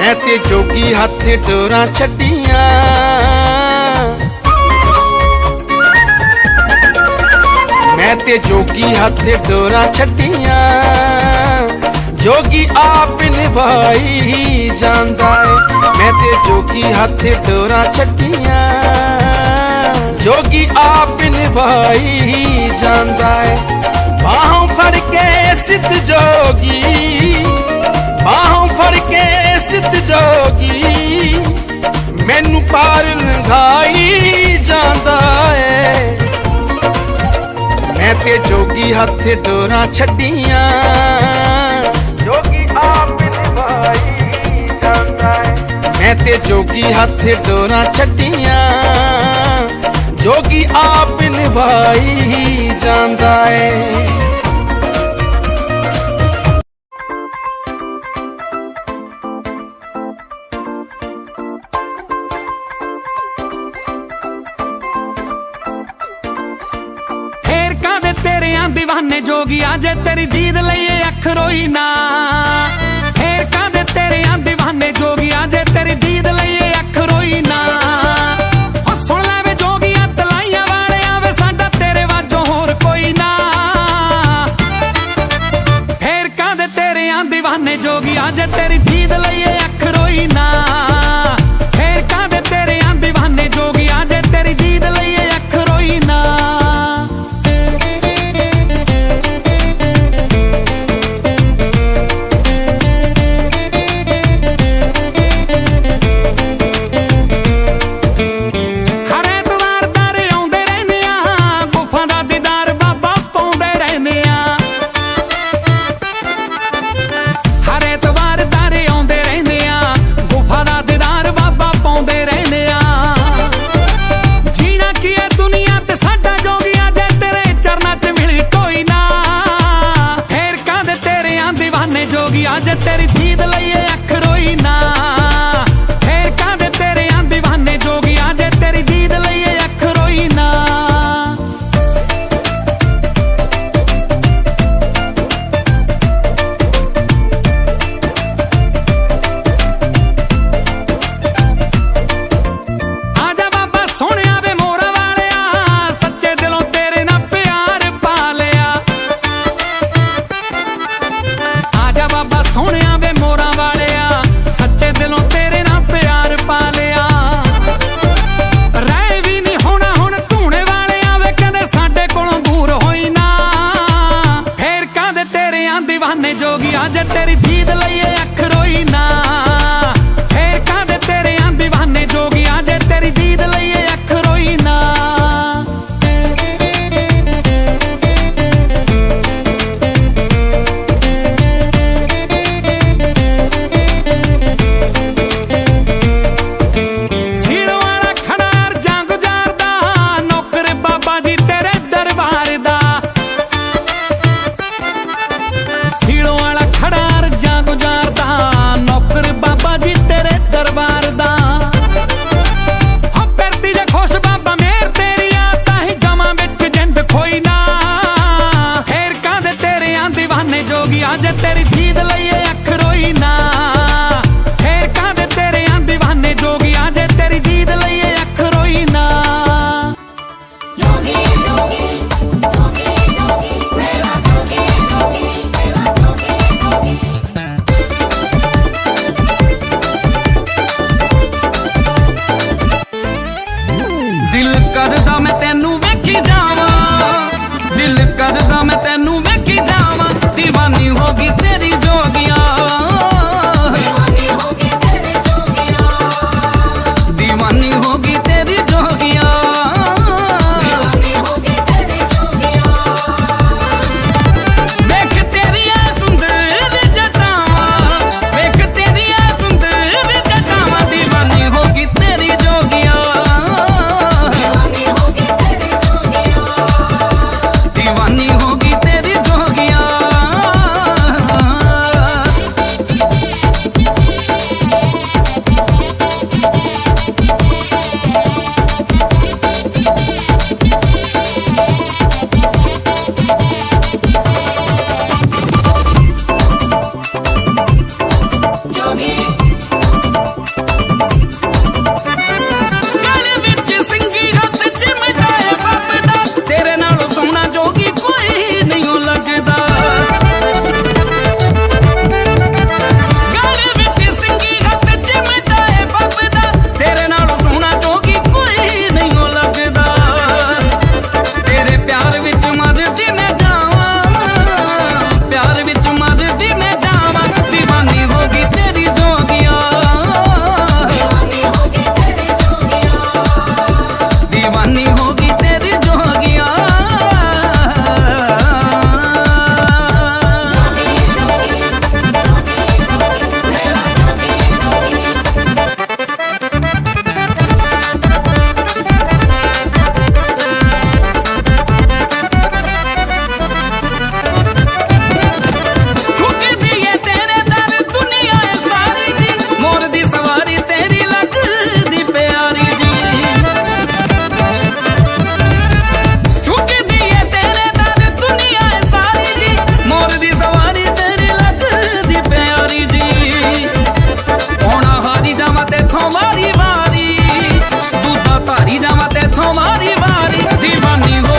ਮੈਂ ਤੇ ਜੋਗੀ ਹੱਥ ਡੋਰਾਂ ਛੱਡੀਆਂ। ਮੈਂ ਤੇ ਜੋਗੀ ਹੱਥ ਡੋਰਾਂ ਛੱਡੀਆਂ। ਜੋਗੀ ਆਪ ਨਿਭਾਈ ਜਾਂਦਾ ਏ। ਮੈਂ ਤੇ ਜੋਗੀ ਹੱਥ ਡੋਰਾਂ ਛੱਡੀਆਂ। ਜੋਗੀ ਆਪ ਨਿਭਾਈ ਜਾਂਦਾ ਏ। ਬਾਹੋਂ ਫੜ ਕੇ ਸਿੱਧ ਜੋਗੀ, ਬਾਹੋਂ ਫੜ ਕੇ ਸਿੱਧ ਜੋਗੀ ਮੈਨੂੰ ਪਾਰ ਲੰਘਾਈ ਜਾਂਦਾ ਏ। ਮੈਂ ਤੇ ਜੋਗੀ ਹੱਥ ਡੋਰਾਂ ਛੱਡੀਆਂ। ਜੋਗੀ ਆਪ ਨਿਭਾਈ ਜਾਂਦਾ ਏ। ਮੈਂ ਤੇ ਜੋਗੀ ਹੱਥ ਡੋਰਾਂ ਛੱਡੀਆਂ। ਜੋਗੀ ਆਪ ਨਿਭਾਈ ਜਾਂਦਾ ਏ। دیਵਾਨੇ ਜੋਗਿਆ ਜੇ ਤੇਰੀ ਦੀਦ ਲਈਏ ਅੱਖ ਰੋਈ ਨਾ। ਫੇਰ ਕਾਦੇ ਤੇਰੇ ਆਂ دیਵਾਨੇ ਜੋਗਿਆ ਜੇ ਤੇਰੀ ਦੀਦ ਲਈਏ ਅੱਖ ਰੋਈ ਨਾ। ਓ ਸੁਣ ਲੈ ਵੇ ਜੋਗਿਆ ਤਲਾਈਆਂ ਵਾਲਿਆਂ ਵੇ ਸਾਡਾ ਤੇਰੇ ਵਾਜੋਂ ਹੋਰ ਕੋਈ ਨਾ। ਫੇਰ ਕਾਦੇ ਤੇਰੇ ਆਂ دیਵਾਨੇ ਜੋਗਿਆ ਜੇ ਤੇਰੀ ਦੀਦ ਲਈਏ ਅੱਖ ਰੋਈ ਨਾ। دیਵਾਨੇ ਜੋਗੀਆਂ ਜੇ ਤੇਰੀ ਜੀਦ ਲਈਏ ਅੱਖ ਰੋਈ ਨਾ। ਫੇਰ ਕਾਦੇ ਤੇਰੇ ਆਂ دیਵਾਨੇ ਜੋਗੀਆਂ ਜੇ ਤੇਰੀ ਜੀਦ ਲਈਏ ਅੱਖ ਰੋਈ ਨਾ। ਜੋਗੀ ਜੋਗੀ ਜੋਗੀ ਜੋਗੀ ਮੇਰਾ ਜੋਗੀ ਜੋਗੀ ਮੇਰਾ ਜੋਗੀ ਜੋਗੀ। ਦਿਲ ਕਰਦਾ ਮੈਂ ਤੈਨੂੰ তোমারই বাড়ি দিবানি